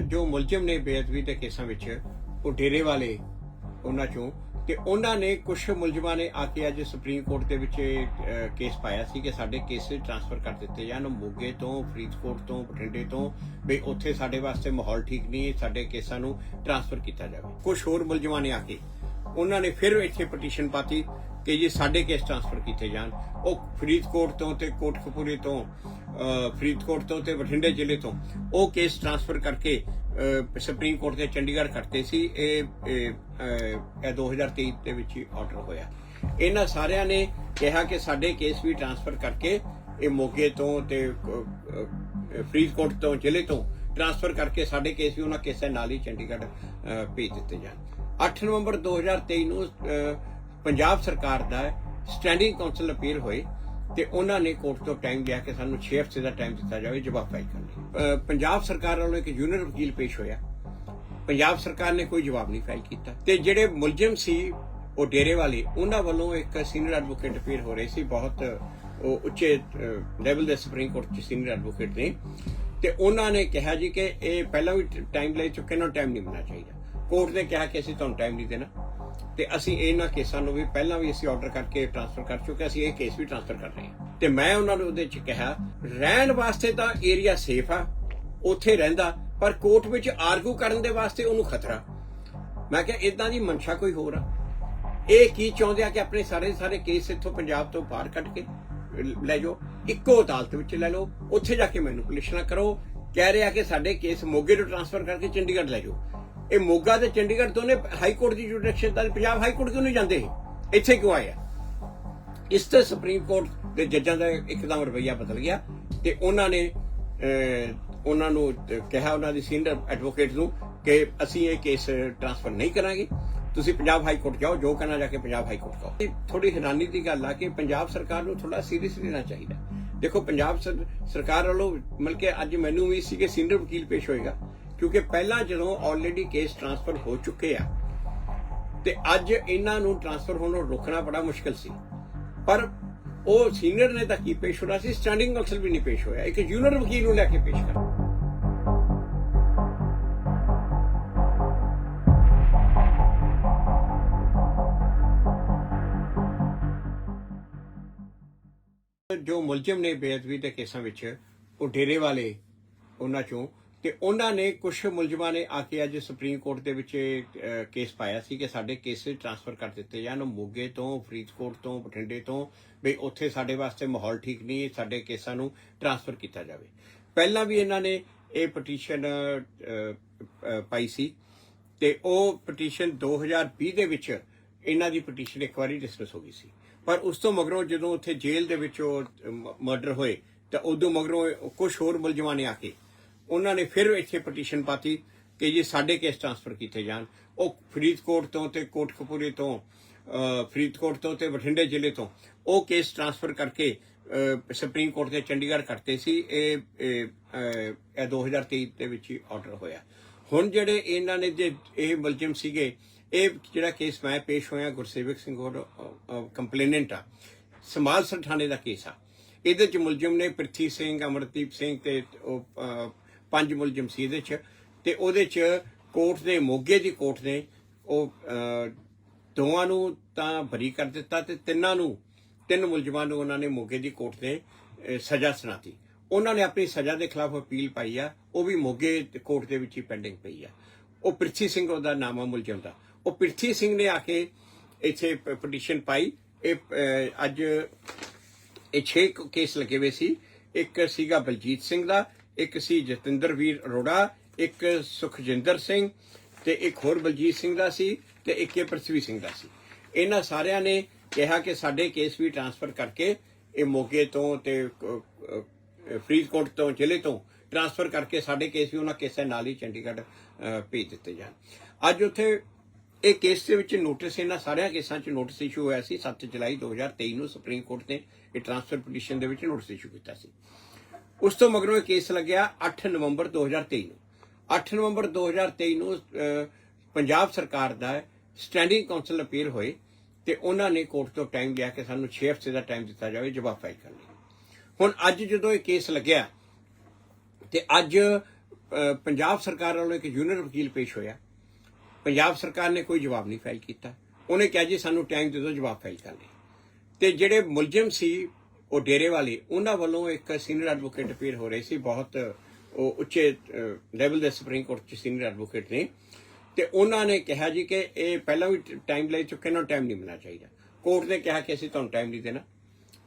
ਜੋ ਮੁਲਜ਼ਮ ਨੇ ਬੇਅਦਬੀ ਦੇ ਕੇਸਾਂ ਵਿੱਚ ਉਹ ਡੇਰੇ ਵਾਲੇ ਉਹਨਾਂ ਚੋਂ ਤੇ ਉਹਨਾਂ ਨੇ ਕੁਝ ਮੁਲਜ਼ਮਾਂ ਨੇ ਆ ਕੇ ਅੱਜ ਸੁਪਰੀਮ ਕੋਰਟ ਦੇ ਵਿੱਚ ਇਹ, ਕੇਸ ਪਾਇਆ ਸੀ ਕਿ ਸਾਡੇ ਕੇਸ ਟ੍ਰਾਂਸਫਰ ਕਰ ਦਿੱਤੇ ਜਾਣ। ਮੋਗੇ ਤੋਂ ਫਰੀਦਕੋਟ ਤੋਂ ਬਠਿੰਡੇ ਤੋਂ ਵੀ ਉੱਥੇ ਸਾਡੇ ਵਾਸਤੇ ਮਾਹੌਲ ਠੀਕ ਨਹੀਂ ਸਾਡੇ ਕੇਸਾਂ ਨੂੰ ਟ੍ਰਾਂਸਫਰ ਕੀਤਾ ਜਾਵੇ। ਕੁਝ ਹੋਰ ਮੁਲਜ਼ਮਾਂ ਨੇ ਆ ਕੇ ਉਹਨਾਂ ਨੇ ਫਿਰ ਇੱਥੇ ਪਟੀਸ਼ਨ ਪਾਤੀ ਕਿ ਜੀ ਸਾਡੇ ਕੇਸ ਟ੍ਰਾਂਸਫਰ ਕੀਤੇ ਜਾਣ। ਉਹ ਫਰੀਦਕੋਟ ਤੋਂ ਤੇ ਕੋਟਕਪੂਰੇ ਤੋਂ ਫਰੀਦਕੋਟ ਤੋਂ ਤੇ ਬਠਿੰਡੇ ਜ਼ਿਲ੍ਹੇ ਤੋਂ। ਉਹ ਕੇਸ ਟ੍ਰਾਂਸਫਰ ਕਰਕੇ ਸੁਪਰੀਮ ਕੋਰਟ ਦੇ ਚੰਡੀਗੜ੍ਹ ਕਰਤੇ ਸੀ। ਇਹ ਇਹ, 2023 ਦੇ ਵਿੱਚ ਹੀ ਆਰਡਰ ਹੋਇਆ। ਇਹਨਾਂ ਸਾਰਿਆਂ ਨੇ ਕਿਹਾ ਕਿ ਸਾਡੇ ਕੇਸ ਵੀ ਟ੍ਰਾਂਸਫਰ ਕਰਕੇ ਇਹ ਮੋਗੇ ਤੋਂ ਤੇ ਫਰੀਦਕੋਟ ਤੋਂ ਜ਼ਿਲ੍ਹੇ ਤੋਂ ਟ੍ਰਾਂਸਫਰ ਕਰਕੇ ਸਾਡੇ ਕੇਸ ਵੀ ਉਹਨਾਂ ਕੇਸਾਂ ਨਾਲ ਹੀ ਚੰਡੀਗੜ੍ਹ ਭੇਜ ਦਿੱਤੇ ਜਾਣ। 8 ਨਵੰਬਰ 2023 ਨੂੰ ਪੰਜਾਬ ਸਰਕਾਰ ਦਾ ਸਟੈਂਡਿੰਗ ਕਾਉਂਸਲ ਅਪੀਲ ਹੋਈ ਤੇ ਉਹਨਾਂ ਨੇ ਕੋਰਟ ਤੋਂ ਟਾਈਮ ਲਿਆ ਕਿ ਸਾਨੂੰ 6 ਹਫ਼ਤੇ ਦਾ ਟਾਈਮ ਦਿੱਤਾ ਜਾਵੇ ਜਵਾਬ ਕਰਨ ਪੰਜਾਬ ਸਰਕਾਰ ਵੱਲੋਂ ਇੱਕ ਜੂਨੀਅਰ ਵਕੀਲ ਪੇਸ਼ ਹੋਇਆ। ਪੰਜਾਬ ਸਰਕਾਰ ਨੇ ਕੋਈ ਜਵਾਬ ਨਹੀਂ ਫਾਈਲ ਕੀਤਾ। ਤੇ ਜਿਹੜੇ ਮੁਲਜ਼ਮ ਸੀ, ਉਹ ਡੇਰੇ ਵਾਲੇ, ਉਹਨਾਂ ਵੱਲੋਂ ਇੱਕ ਸੀਨੀਅਰ ਐਡਵੋਕੇਟ ਅਪੀਲ ਹੋ ਰਹੀ ਸੀ, ਬਹੁਤ, ਉਹ ਉੱਚੇ ਲੈਵਲ ਦੇ ਸੁਪਰੀਮ ਕੋਰਟ ਚ ਸੀਨੀਅਰ ਐਡਵੋਕੇਟ ਨੇ। ਤੇ ਉਹਨਾਂ ਨੇ ਕਿਹਾ ਜੀ ਕਿ ਇਹ ਪਹਿਲਾਂ ਵੀ ਟਾਈਮ ਲੈ ਚੁੱਕੇ ਨਾ ਟਾਈਮ ਨਹੀਂ ਮਿਲਣਾ ਚਾਹੀਦਾ। ਕੋਰਟ ਨੇ ਕਿਹਾ ਕਿ ਅਸੀਂ ਤੁਹਾਨੂੰ ਟਾਈਮ ਨਹੀਂ ਦੇਣਾ। ਤੇ ਅਸੀਂ ਇਹਨਾਂ ਕੇਸਾਂ ਨੂੰ ਵੀ ਪਹਿਲਾਂ ਵੀ ਅਸੀਂ ਆਰਡਰ ਕਰਕੇ ਟ੍ਰਾਂਸਫਰ ਕਰ ਚੁੱਕੇ ਅਸੀਂ ਇਹ ਕੇਸ ਵੀ ਟ੍ਰਾਂਸਫਰ ਕਰ ਰਹੇ ਹਾਂ। ਤੇ ਮੈਂ ਉਹਨਾਂ ਨੂੰ ਉਹਦੇ ਚ ਕਿਹਾ, ਰਹਿਣ ਵਾਸਤੇ ਤਾਂ ਏਰੀਆ ਸੇਫ ਆ, ਉੱਥੇ ਰਹਿੰਦਾ, ਪਰ ਕੋਰਟ ਵਿੱਚ ਆਰਗੂ ਕਰਨ ਦੇ ਵਾਸਤੇ ਉਹਨੂੰ ਖਤਰਾ। ਮੈਂ ਕਿਹਾ ਇਦਾਂ ਦੀ ਮਨਸ਼ਾ ਕੋਈ ਹੋਰ ਆ। ਇਹ ਕੀ ਚਾਹੁੰਦੇ ਆ ਕਿ ਆਪਣੇ ਸਾਰੇ ਸਾਰੇ ਕੇਸ ਇੱਥੋਂ ਪੰਜਾਬ ਤੋਂ ਬਾਹਰ ਕੱਢ ਕੇ ਲੈ ਜਾਓ, ਇੱਕੋ ਅਦਾਲਤ ਵਿੱਚ ਲੈ ਲਓ, ਉੱਥੇ ਜਾ ਕੇ ਮੈਨੂੰ ਮੈਨੂਪੂਲੇਸ਼ਨਾਂ ਕਰੋ, ਕਹਿ ਰਿਹਾ ਕਿ ਸਾਡੇ ਕੇਸ ਮੋਗੇ ਨੂੰ ਟ੍ਰਾਂਸਫਰ ਕਰਕੇ ਚੰਡੀਗੜ੍ਹ ਲੈ ਜਾਓ। ਇਹ ਮੋਗਾ ਤੇ ਚੰਡੀਗੜ੍ਹ ਦੋਨੇ ਹਾਈ ਕੋਰਟ ਦੀ ਜੁਡੀਸ਼ੀਅਲ ਦਾ ਪੰਜਾਬ ਹਾਈ ਕੋਰਟ ਕਿਉਂ ਨਹੀਂ ਜਾਂਦੇ? ਇੱਥੇ ਕਿਉਂ ਆਏ ਇਸ ਤੇ ਸੁਪਰੀਮ ਕੋਰਟ ਦੇ ਜੱਜਾਂ ਦਾ ਇੱਕਦਮ ਰਵੱਈਆ ਬਦਲ ਗਿਆ ਤੇ ਉਹਨਾਂ ਨੇ ਉਹਨਾਂ ਨੂੰ ਕਿਹਾ ਉਹਨਾਂ ਦੀ ਸੀਨੀਅਰ ਐਡਵੋਕੇਟ ਨੂੰ ਕਿ ਅਸੀਂ ਇਹ ਕੇਸ ਟ੍ਰਾਂਸਫਰ ਨਹੀਂ ਕਰਾਂਗੇ। ਤੁਸੀਂ ਪੰਜਾਬ ਹਾਈ ਕੋਰਟ ਜਾਓ, ਜੋ ਕਹਿਣਾ ਜਾ ਕੇ ਪੰਜਾਬ ਹਾਈ ਕੋਰਟ ਜਾਓ। ਥੋੜੀ ਹੈਰਾਨੀ ਦੀ ਗੱਲ ਆ ਕਿ ਪੰਜਾਬ ਸਰਕਾਰ ਨੂੰ ਥੋੜਾ ਸੀਰੀਅਸ ਲੈਣਾ ਚਾਹੀਦਾ। ਦੇਖੋ, ਪੰਜਾਬ ਸਰਕਾਰ ਵੱਲੋਂ ਮਤਲਬ ਕਿ ਅੱਜ ਮੈਨੂੰ ਵੀ ਸੀ ਕਿ ਸੀਨੀਅਰ ਵਕੀਲ ਪੇਸ਼ ਹੋਏਗਾ। ਕਿਉਂਕਿ ਪਹਿਲਾਂ ਜਦੋਂ ਆਲਰੇਡੀ ਕੇਸ ਟ੍ਰਾਂਸਫਰ ਹੋ ਚੁੱਕੇ ਆ, ਤੇ ਅੱਜ ਇਹਨਾਂ ਨੂੰ ਟ੍ਰਾਂਸਫਰ ਹੋਣੋਂ ਰੋਕਣਾ ਬੜਾ ਮੁਸ਼ਕਲ ਸੀ। ਪਰ ਉਹ ਸੀਨੀਅਰ ਨੇ ਤਾਂ ਕੀ ਪੇਸ਼ ਹੋਣਾ ਸੀ? ਸਟੈਂਡਿੰਗ ਕਾਉਂਸਲ ਵੀ ਨਹੀਂ ਪੇਸ਼ ਹੋਇਆ। ਇੱਕ ਜੂਨੀਅਰ ਵਕੀਲ ਨੂੰ ਲੈ ਕੇ ਪੇਸ਼ ਕਰ। ਜੋ ਮੁਲਜ਼ਮ ਨੇ ਬੇਅਦਬੀ ਦੇ ਕੇਸਾਂ ਵਿੱਚ, ਉਹ ਡੇਰੇ ਵਾਲੇ ਉਹਨਾਂ ਚੋਂ ਤੇ ਉਹਨਾਂ ਨੇ ਕੁਝ ਮੁਲਜ਼ਮਾਂ ਨੇ ਆ ਕੇ ਅੱਜ ਸੁਪਰੀਮ ਕੋਰਟ ਦੇ ਵਿੱਚ ਇਹ, ਕੇਸ ਪਾਇਆ ਸੀ ਕਿ ਸਾਡੇ ਕੇਸ ਟ੍ਰਾਂਸਫਰ ਕਰ ਦਿੱਤੇ ਜਾਣ। ਮੋਗੇ ਤੋਂ ਫਰੀਦਕੋਟ ਤੋਂ ਬਠਿੰਡੇ ਤੋਂ ਵੀ ਉੱਥੇ ਸਾਡੇ ਵਾਸਤੇ ਮਾਹੌਲ ਠੀਕ ਨਹੀਂ ਸਾਡੇ ਕੇਸਾਂ ਨੂੰ ਟ੍ਰਾਂਸਫਰ ਕੀਤਾ ਜਾਵੇ। ਪਹਿਲਾਂ ਵੀ ਇਹਨਾਂ ਨੇ ਇਹ ਪਟੀਸ਼ਨ ਪਾਈ ਸੀ ਤੇ ਉਹ ਪਟੀਸ਼ਨ 2020 ਦੇ ਵਿੱਚ ਇਹਨਾਂ ਦੀ ਪਟੀਸ਼ਨ ਇੱਕ ਵਾਰੀ ਡਿਸਮਿਸ ਹੋ ਗਈ ਸੀ। ਪਰ ਉਸ ਤੋਂ ਮਗਰੋਂ ਜਦੋਂ ਉੱਥੇ ਜੇਲ੍ਹ ਦੇ ਵਿੱਚ ਉਹ ਮਰਡਰ ਹੋਏ ਤਾਂ ਉਦੋਂ ਮਗਰੋਂ ਕੁਝ ਹੋਰ ਮੁਲਜ਼ਮਾਂ ਨੇ ਆ ਕੇ ਉਹਨਾਂ ਨੇ ਫਿਰ ਇੱਥੇ ਪਟੀਸ਼ਨ ਪਾਤੀ ਕਿ ਜੀ ਸਾਡੇ ਕੇਸ ਟ੍ਰਾਂਸਫਰ ਕੀਤੇ ਜਾਣ। ਉਹ ਫਰੀਦਕੋਟ ਤੋਂ ਤੇ ਕੋਟਕਪੂਰੇ ਤੋਂ ਫਰੀਦਕੋਟ ਤੋਂ ਤੇ ਬਠਿੰਡੇ ਜ਼ਿਲ੍ਹੇ ਤੋਂ ਉਹ ਕੇਸ ਟ੍ਰਾਂਸਫਰ ਕਰਕੇ ਸੁਪਰੀਮ ਕੋਰਟ ਦੇ ਚੰਡੀਗੜ੍ਹ ਕਰਤੇ ਸੀ। ਇਹ ਇਹ, ਅਹ, ਇਹ 2023 ਦੇ ਵਿੱਚ ਹੀ ਆਰਡਰ ਹੋਇਆ। ਹੁਣ ਜਿਹੜੇ ਇਹਨਾਂ ਨੇ ਜੇ ਇਹ ਮੁਲਜ਼ਮ ਸੀਗੇ ਇਹ ਜਿਹੜਾ ਕੇਸ ਮੈਂ ਪੇਸ਼ ਹੋਇਆ ਗੁਰਸੇਵਕ ਸਿੰਘ ਹੋਰ ਕੰਪਲੇਨੈਂਟ ਆ। ਸਮਾਲ ਥਾਣੇ ਦਾ ਕੇਸ ਆ। ਇਹਦੇ ਚ ਮੁਲਜ਼ਮ ਨੇ ਪ੍ਰਿਥੀ ਸਿੰਘ ਅਮਰਦੀਪ ਸਿੰਘ ਤੇ ਉਹ ਪੰਜ ਮੁਲਜ਼ਮ ਸੀ ਚ ਤੇ ਉਹਦੇ ਚ ਕੋਰਟ ਨੇ ਮੋਗੇ ਦੀ ਕੋਰਟ ਨੇ ਉਹ ਦੋਵਾਂ ਨੂੰ ਤਾਂ ਬਰੀ ਕਰ ਦਿੱਤਾ ਤੇ ਤਿੰਨਾਂ ਨੂੰ, ਤਿੰਨ ਮੁਲਜ਼ਮਾਂ ਨੂੰ ਉਹਨਾਂ ਨੇ ਮੋਗੇ ਦੀ ਕੋਰਟ ਨੇ ਸਜ਼ਾ ਸੁਣਾਤੀ। ਉਹਨਾਂ ਨੇ ਆਪਣੀ ਸਜ਼ਾ ਦੇ ਖਿਲਾਫ ਅਪੀਲ ਪਾਈ ਆ। ਉਹ ਵੀ ਮੋਗੇ ਕੋਰਟ ਦੇ ਵਿੱਚ ਹੀ ਪੈਂਡਿੰਗ ਪਈ ਆ। ਉਹ ਪ੍ਰਿਥੀ ਸਿੰਘ ਉਹਦਾ ਨਾਮ ਮੁਲਜ਼ਮ ਦਾ। ਉਹ ਪ੍ਰਿਥੀ ਸਿੰਘ ਨੇ ਆ ਕੇ ਇੱਥੇ ਪਟੀਸ਼ਨ ਪਾਈ। ਇਹ ਅੱਜ ਇਹ 6 ਕੇਸ ਲੱਗੇ ਹੋਏ ਸੀ। ਇੱਕ ਸੀਗਾ ਬਲਜੀਤ ਸਿੰਘ ਦਾ ਇੱਕ ਸੀ ਜਤਿੰਦਰ ਵੀਰ ਅਰੋੜਾ, ਇੱਕ ਸੁਖਜਿੰਦਰ ਸਿੰਘ ਤੇ ਇੱਕ ਹੋਰ ਬਲਜੀਤ ਸਿੰਘ ਦਾ ਸੀ ਤੇ ਇੱਕ ਇਹ ਪ੍ਰਥਵੀ ਸਿੰਘ ਦਾ ਸੀ। ਇਹਨਾਂ ਸਾਰਿਆਂ ਨੇ ਕਿਹਾ ਕਿ ਸਾਡੇ ਕੇਸ ਵੀ ਟ੍ਰਾਂਸਫਰ ਕਰਕੇ ਇਹ ਮੋਗੇ ਤੋਂ ਤੇ ਫਰੀਦਕੋਟ ਤੋਂ, ਜ਼ਿਲ੍ਹੇ ਤੋਂ ਟ੍ਰਾਂਸਫਰ ਕਰਕੇ ਸਾਡੇ ਕੇਸ ਵੀ ਉਹਨਾਂ ਕੇਸਾਂ ਨਾਲ ਹੀ ਚੰਡੀਗੜ੍ਹ ਭੇਜ ਦਿੱਤੇ ਜਾਣ। ਅੱਜ ਉੱਥੇ ਇਹ ਕੇਸ ਦੇ ਵਿੱਚ ਨੋਟਿਸ, ਇਹਨਾਂ ਸਾਰਿਆਂ ਕੇਸਾਂ 'ਚ ਨੋਟਿਸ ਇਸ਼ੂ ਹੋਇਆ ਸੀ। 7 ਜੁਲਾਈ 2023 ਨੂੰ ਸੁਪਰੀਮ ਕੋਰਟ ਨੇ ਇਹ ਟ੍ਰਾਂਸਫਰ ਪਟੀਸ਼ਨ ਦੇ ਵਿੱਚ ਨੋਟਿਸ ਇਸ਼ੂ ਕੀਤਾ ਸੀ। ਉਸ ਤੋਂ ਮਗਰੋਂ ਇਹ ਕੇਸ ਲੱਗਿਆ 8 ਨਵੰਬਰ 2023 ਨੂੰ। 8 ਨਵੰਬਰ 2023 ਨੂੰ ਪੰਜਾਬ ਸਰਕਾਰ ਦਾ ਸਟੈਂਡਿੰਗ ਕਾਉਂਸਲ ਅਪੀਲ ਹੋਏ ਤੇ ਉਹਨਾਂ ਨੇ ਕੋਰਟ ਤੋਂ ਟਾਈਮ ਲਿਆ ਕਿ ਸਾਨੂੰ 6 ਹਫ਼ਤੇ ਦਾ ਟਾਈਮ ਦਿੱਤਾ ਜਾਵੇ ਜਵਾਬ ਫਾਈਲ ਕਰਨ ਲਈ। ਹੁਣ ਅੱਜ ਜਦੋਂ ਇਹ ਕੇਸ ਲੱਗਿਆ ਤੇ ਅੱਜ ਪੰਜਾਬ ਸਰਕਾਰ ਵੱਲੋਂ ਇੱਕ ਜੂਨੀਅਰ ਵਕੀਲ ਪੇਸ਼ ਹੋਇਆ। ਪੰਜਾਬ ਸਰਕਾਰ ਨੇ ਕੋਈ ਜਵਾਬ ਨਹੀਂ ਫਾਈਲ ਕੀਤਾ। ਉਹਨੇ ਕਿਹਾ ਜੀ ਸਾਨੂੰ ਟਾਈਮ ਦੇ ਦਿਓ ਜਵਾਬ ਫਾਈਲ ਕਰਨ ਲਈ। ਤੇ ਜਿਹੜੇ ਮੁਲਜ਼ਮ ਸੀ ਉਹ ਡੇਰੇ ਵਾਲੀ, ਉਹਨਾਂ ਵੱਲੋਂ ਇੱਕ ਸੀਨੀਅਰ ਐਡਵੋਕੇਟ ਅਪੀਅਰ ਹੋ ਰਹੇ ਸੀ, ਬਹੁਤ, ਉਹ ਉੱਚੇ ਲੈਵਲ ਦੇ ਸੁਪਰੀਮ ਕੋਰਟ ਚ ਸੀਨੀਅਰ ਐਡਵੋਕੇਟ ਨੇ। ਤੇ ਉਹਨਾਂ ਨੇ ਕਿਹਾ ਜੀ ਕਿ ਇਹ ਪਹਿਲਾਂ ਵੀ ਟਾਈਮ ਲੈ ਚੁੱਕੇ ਨਾ ਟਾਈਮ ਨਹੀਂ ਮਿਲਣਾ ਚਾਹੀਦਾ। ਕੋਰਟ ਨੇ ਕਿਹਾ ਕਿ ਅਸੀਂ ਤੁਹਾਨੂੰ ਟਾਈਮ ਨਹੀਂ ਦੇਣਾ।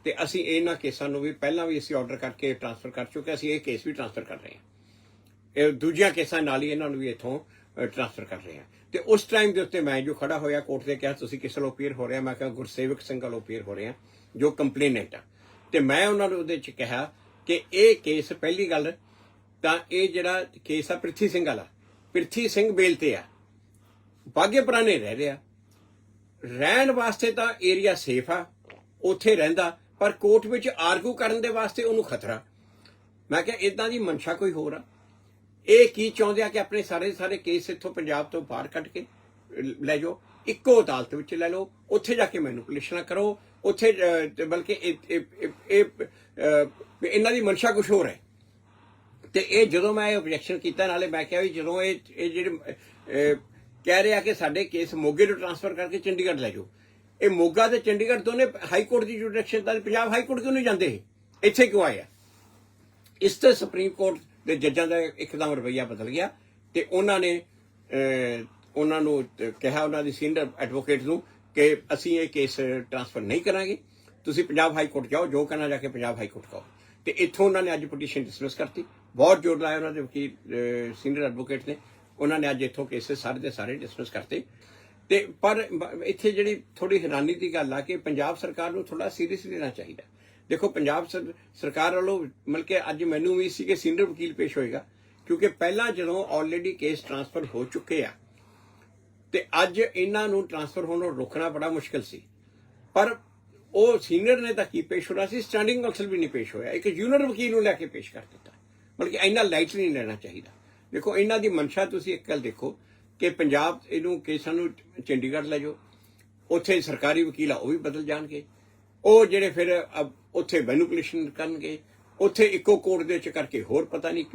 ਤੇ ਅਸੀਂ ਇਹਨਾਂ ਕੇਸਾਂ ਨੂੰ ਵੀ ਪਹਿਲਾਂ ਵੀ ਅਸੀਂ ਆਰਡਰ ਕਰਕੇ ਟ੍ਰਾਂਸਫਰ ਕਰ ਚੁੱਕੇ ਅਸੀਂ ਇਹ ਕੇਸ ਵੀ ਟ੍ਰਾਂਸਫਰ ਕਰ ਰਹੇ ਹਾਂ। ਇਹ ਦੂਜੀਆਂ ਕੇਸਾਂ ਨਾਲ ਹੀ ਇਹਨਾਂ ਨੂੰ ਵੀ ਇੱਥੋਂ ਟ੍ਰਾਂਸਫਰ ਕਰ ਰਹੇ ਹਾਂ। ਤੇ ਉਸ ਟਾਈਮ ਦੇ ਉੱਤੇ ਮੈਂ ਜੋ ਖੜਾ ਹੋਇਆ ਕੋਰਟ ਦੇ ਕਿਹਾ, ਤੁਸੀਂ ਕਿਸ ਵੱਲੋਂ ਹੋ ਰਹੇ? ਆ ਮੈਂ ਕਿਹਾ, ਗੁਰਸੇਵਕ ਸਿੰਘ ਵੱਲੋਂ ਅਪੀਅਰ ਹੋ ਰਿਹਾ, ਜੋ ਕੰਪਲੇਨੈਂਟ ਆ। ਤੇ ਮੈਂ ਉਹਨਾਂ ਨੂੰ ਉਹਦੇ ਚ ਕਿਹਾ ਕਿ ਇਹ ਕੇਸ, ਪਹਿਲੀ ਗੱਲ ਤਾਂ ਇਹ ਜਿਹੜਾ ਕੇਸ ਆ ਪ੍ਰਿਥੀ ਸਿੰਘ ਵਾਲਾ। ਪ੍ਰਿਥੀ ਸਿੰਘ ਬੇਲ ਤੇ ਆ। ਬਾਗੇ ਪੁਰਾਣੇ ਰਹਿ ਰਿਹਾ। ਰਹਿਣ ਵਾਸਤੇ ਤਾਂ ਏਰੀਆ ਸੇਫ ਆ, ਉੱਥੇ ਰਹਿੰਦਾ, ਪਰ ਕੋਰਟ ਵਿੱਚ ਆਰਗੂ ਕਰਨ ਦੇ ਵਾਸਤੇ ਉਹਨੂੰ ਖਤਰਾ। ਮੈਂ ਕਿਹਾ ਇਦਾਂ ਦੀ ਮਨਸ਼ਾ ਕੋਈ ਹੋਰ ਆ। ਇਹ ਕੀ ਚਾਹੁੰਦੇ ਆ ਕਿ ਆਪਣੇ ਸਾਰੇ ਸਾਰੇ ਕੇਸ ਇੱਥੋਂ ਪੰਜਾਬ ਤੋਂ ਬਾਹਰ ਕੱਢ ਕੇ, ਲੈ ਜਾਓ। ਇੱਕੋ ਅਦਾਲਤ ਵਿੱਚ ਲੈ ਲਓ, ਉੱਥੇ ਜਾ ਕੇ ਮੈਨੂਪੂਲੇਸ਼ਨ ਕਰੋ, ਉੱਥੇ ਬਲਕਿ ਇਹ ਇਹਨਾਂ ਦੀ ਮਨਸ਼ਾ ਕੁਝ ਹੋਰ ਹੈ। ਤੇ ਇਹ ਜਦੋਂ ਮੈਂ ਇਹ ਆਬਜੈਕਸ਼ਨ ਕੀਤਾ, ਨਾਲੇ ਮੈਂ ਕਿਹਾ ਵੀ ਜਦੋਂ ਇਹ ਇਹ ਜਿਹੜੇ ਕਹਿ ਰਿਹਾ ਕਿ ਸਾਡੇ ਕੇਸ ਮੋਗੇ ਨੂੰ ਟ੍ਰਾਂਸਫਰ ਕਰਕੇ ਚੰਡੀਗੜ੍ਹ ਲੈ ਜਾਓ, ਇਹ ਮੋਗਾ ਤੇ ਚੰਡੀਗੜ੍ਹ ਦੋਨੇ ਹਾਈ ਕੋਰਟ ਦੀ ਜੁਡੀਸ਼ੀਅਲ ਤਾਂ ਪੰਜਾਬ ਹਾਈ ਕੋਰਟ ਕਿਉਂ ਨਹੀਂ ਜਾਂਦੇ ਇੱਥੇ ਕਿਉਂ ਆਏ ਆ? ਇਸ ਤੇ ਸੁਪਰੀਮ ਕੋਰਟ ਦੇ ਜੱਜਾਂ ਦਾ ਇੱਕਦਮ ਰਵੱਈਆ ਬਦਲ ਗਿਆ ਤੇ ਉਹਨਾਂ ਨੇ ਉਹਨਾਂ ਨੂੰ ਕਿਹਾ ਉਹਨਾਂ ਦੀ ਸੀਨੀਅਰ ਐਡਵੋਕੇਟ ਨੂੰ ਕਿ ਅਸੀਂ ਇਹ ਕੇਸ ਟ੍ਰਾਂਸਫਰ ਨਹੀਂ ਕਰਾਂਗੇ। ਤੁਸੀਂ ਪੰਜਾਬ ਹਾਈ ਕੋਰਟ ਜਾਓ, ਜੋ ਕਰਨਾ ਜਾ ਕੇ ਪੰਜਾਬ ਹਾਈ ਕੋਰਟ ਕਹੋ। ਤੇ ਇੱਥੋਂ ਉਹਨਾਂ ਨੇ ਅੱਜ ਪਟੀਸ਼ਨ ਡਿਸਮਿਸ ਕਰਤੀ। ਬਹੁਤ ਜ਼ੋਰ ਲਾਇਆ ਉਹਨਾਂ ਦੇ ਵਕੀਲ ਸੀਨੀਅਰ ਐਡਵੋਕੇਟ ਨੇ। ਉਹਨਾਂ ਨੇ ਅੱਜ ਇੱਥੋਂ ਕੇਸਿਸ ਸਾਰੇ ਦੇ ਸਾਰੇ ਡਿਸਮਿਸ ਕਰਤੇ। ਤੇ ਪਰ ਇੱਥੇ ਜਿਹੜੀ ਥੋੜੀ ਹੈਰਾਨੀ ਦੀ ਗੱਲ ਆ ਕਿ ਪੰਜਾਬ ਸਰਕਾਰ ਨੂੰ ਥੋੜਾ ਸੀਰੀਅਸ ਲੈਣਾ ਚਾਹੀਦਾ। ਦੇਖੋ, ਪੰਜਾਬ ਸਰ- ਸਰਕਾਰ ਵੱਲੋਂ ਮਤਲਬ ਕਿ ਅੱਜ ਮੈਨੂੰ ਵੀ ਸੀ ਕਿ ਸੀਨੀਅਰ ਵਕੀਲ ਪੇਸ਼ ਹੋਏਗਾ। ਕਿਉਂਕਿ ਪਹਿਲਾਂ ਜਦੋਂ ਆਲਰੇਡੀ ਕੇਸ ਟ੍ਰਾਂਸਫਰ ਹੋ ਚੁੱਕੇ ਆ ਤੇ ਅੱਜ ਇਹਨਾਂ ਨੂੰ ਟ੍ਰਾਂਸਫਰ ਹੋਣੋਂ ਰੋਕਣਾ ਬੜਾ ਮੁਸ਼ਕਲ ਸੀ। ਪਰ ਉਹ ਸੀਨੀਅਰ ਨੇ ਤਾਂ ਕੀ ਪੇਸ਼ ਹੋਣਾ ਸੀ? ਸਟੈਂਡਿੰਗ ਕੌਂਸਲ ਵੀ ਨਹੀਂ ਪੇਸ਼ ਹੋਇਆ। ਇੱਕ ਜੂਨੀਅਰ ਵਕੀਲ ਨੂੰ ਲੈ ਕੇ ਪੇਸ਼ ਕਰ ਦਿੱਤਾ। ਬਲਕਿ ਇੰਨਾ ਲਾਈਟ ਨਹੀਂ ਲੈਣਾ ਚਾਹੀਦਾ। ਦੇਖੋ, ਇਹਨਾਂ ਦੀ ਮਨਸ਼ਾ ਤੁਸੀਂ ਇੱਕ ਗੱਲ ਦੇਖੋ ਕਿ ਪੰਜਾਬ ਇਹਨੂੰ ਕੇਸਾਂ ਨੂੰ ਚੰਡੀਗੜ੍ਹ ਲੈ ਜਾਓ। ਉੱਥੇ ਸਰਕਾਰੀ ਵਕੀਲ ਆ, ਉਹ ਵੀ ਬਦਲ ਜਾਣਗੇ। ਉਹ ਜਿਹੜੇ ਫਿਰ ਉੱਥੇ ਮੈਨੂਪੂਲੇਸ਼ਨ ਕਰਨਗੇ। ਉੱਥੇ ਇੱਕੋ ਕੋਰਟ ਦੇ ਵਿੱਚ ਕਰਕੇ ਹੋਰ ਪਤਾ ਨਹੀਂ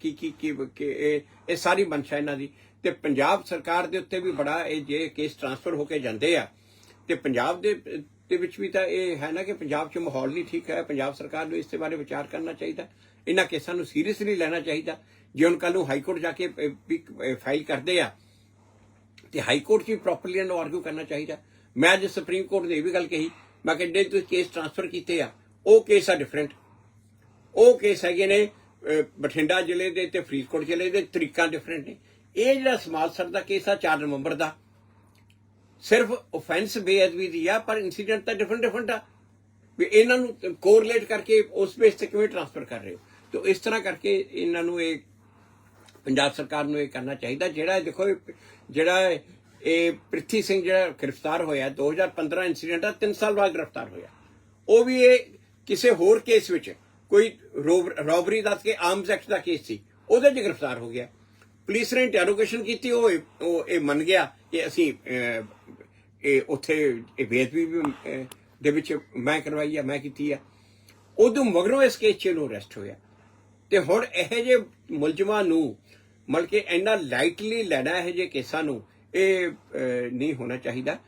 ਕੀ ਕੀ ਕੀ ਇਹ ਸਾਰੀ ਮਨਸ਼ਾ ਇਹਨਾਂ ਦੀ। ਤੇ ਪੰਜਾਬ ਸਰਕਾਰ ਦੇ ਉੱਤੇ ਵੀ ਬੜਾ ਇਹ ਜੇ ਕੇਸ ਟ੍ਰਾਂਸਫਰ ਹੋ ਕੇ ਜਾਂਦੇ ਆ। ਤੇ ਪੰਜਾਬ ਦੇ ਦੇ ਵਿੱਚ ਵੀ ਤਾਂ ਇਹ ਹੈ ਨਾ ਕਿ ਪੰਜਾਬ 'ਚ ਮਾਹੌਲ ਨਹੀਂ ਠੀਕ ਹੈ। ਪੰਜਾਬ ਸਰਕਾਰ ਨੂੰ ਇਸ ਦੇ ਬਾਰੇ ਵਿਚਾਰ ਕਰਨਾ ਚਾਹੀਦਾ। ਇਹਨਾਂ ਕੇਸਾਂ ਨੂੰ ਸੀਰੀਅਸਲੀ ਲੈਣਾ ਚਾਹੀਦਾ। ਜੇ ਹੁਣ ਕੱਲ ਨੂੰ ਹਾਈ ਕੋਰਟ ਜਾ ਕੇ ਫਾਈਲ ਕਰਦੇ ਆ, ਤੇ ਹਾਈ ਕੋਰਟ 'ਚ ਵੀ ਪ੍ਰੋਪਰਲੀ ਇਹਨੂੰ ਆਰਗੂ ਕਰਨਾ ਚਾਹੀਦਾ। ਮੈਂ ਅੱਜ ਸੁਪਰੀਮ ਕੋਰਟ ਦੇ ਇਹ ਵੀ ਗੱਲ ਕਹੀ। ਮੈਂ ਕਿ ਜਿਹੜੇ ਤੁਸੀਂ ਕੇਸ ਟ੍ਰਾਂਸਫਰ ਕੀਤੇ ਆ, ਉਹ ਕੇਸ ਆ ਡਿਫਰੈਂਟ ਉਹ ਕੇਸ ਹੈਗੇ ਨੇ ਬਠਿੰਡਾ ਜ਼ਿਲ੍ਹੇ ਦੇ ਤੇ ਫਰੀਦਕੋਟ ਜ਼ਿਲ੍ਹੇ ਦੇ, ਤਰੀਕਾਂ ਡਿਫਰੈਂਟ ਨੇ। ਇਹ ਜਿਹੜਾ ਸਮਾਜ ਸਰ ਦਾ ਕੇਸ ਆ 4 ਨਵੰਬਰ ਦਾ। ਸਿਰਫ ਆਫੈਂਸ ਬੇਅਦਬੀ ਦੀ ਆ, ਪਰ ਇਨਸੀਡੈਂਟ ਤਾਂ ਡਿਫਰੈਂਟ ਡਿਫਰੈਂਟ ਆ। ਵੀ ਇਹਨਾਂ ਨੂੰ ਕੋਰਿਲੇਟ ਕਰਕੇ ਉਸ ਬੇਸ ਤੇ ਕਿਵੇਂ ਟ੍ਰਾਂਸਫਰ ਕਰ ਰਹੇ ਹੋ? ਤਾਂ ਇਸ ਤਰ੍ਹਾਂ ਕਰਕੇ ਇਹਨਾਂ ਨੂੰ ਇਹ ਪੰਜਾਬ ਸਰਕਾਰ ਨੂੰ ਇਹ ਕਰਨਾ ਚਾਹੀਦਾ, ਜਿਹੜਾ ਦੇਖੋ ਇਹ- ਜਿਹੜਾ ਇਹ ਪ੍ਰਿਥੀ ਸਿੰਘ ਜਿਹੜਾ ਗ੍ਰਿਫਤਾਰ ਹੋਇਆ 2015 ਇਨਸੀਡੈਂਟ ਆ 3 ਸਾਲ ਬਾਅਦ ਗ੍ਰਿਫਤਾਰ ਹੋਇਆ। ਉਹ ਵੀ ਇਹ ਕਿਸੇ ਹੋਰ ਕੇਸ ਵਿੱਚ ਕੋਈ ਰੋਬਰੀ ਦਾ ਕਿ ਆਰਮਸ ਐਕਟ ਦਾ ਕੇਸ ਸੀ, ਉਹਦੇ 'ਚ ਗ੍ਰਿਫਤਾਰ ਹੋ ਗਿਆ। ਪੁਲਿਸ ਨੇ ਇੰਟਰੋਗੇਸ਼ਨ ਕੀਤੀ, ਉਹ ਉਹ ਇਹ ਮੰਨ ਗਿਆ ਕਿ ਅਸੀਂ ਇਹ ਉੱਥੇ ਇਹ ਬੇਅਦਬੀ ਦੇ ਵਿੱਚ ਮੈਂ ਕਰਵਾਈ ਆ, ਮੈਂ ਕੀਤੀ ਆ। ਉਦੋਂ ਮਗਰੋਂ ਇਸ ਕੇਸ 'ਚ ਇਹਨੂੰ ਅਰੈਸਟ ਹੋਇਆ। ਤੇ ਹੁਣ ਇਹ ਜੇ ਮੁਲਜ਼ਮਾਂ ਨੂੰ, ਮਤਲਬ ਕਿ ਇੰਨਾ ਲਾਈਟਲੀ ਲੈਣਾ, ਇਹ ਜੇ ਕੇਸਾਂ ਨੂੰ, ਇਹ ਨਹੀਂ ਹੋਣਾ ਚਾਹੀਦਾ।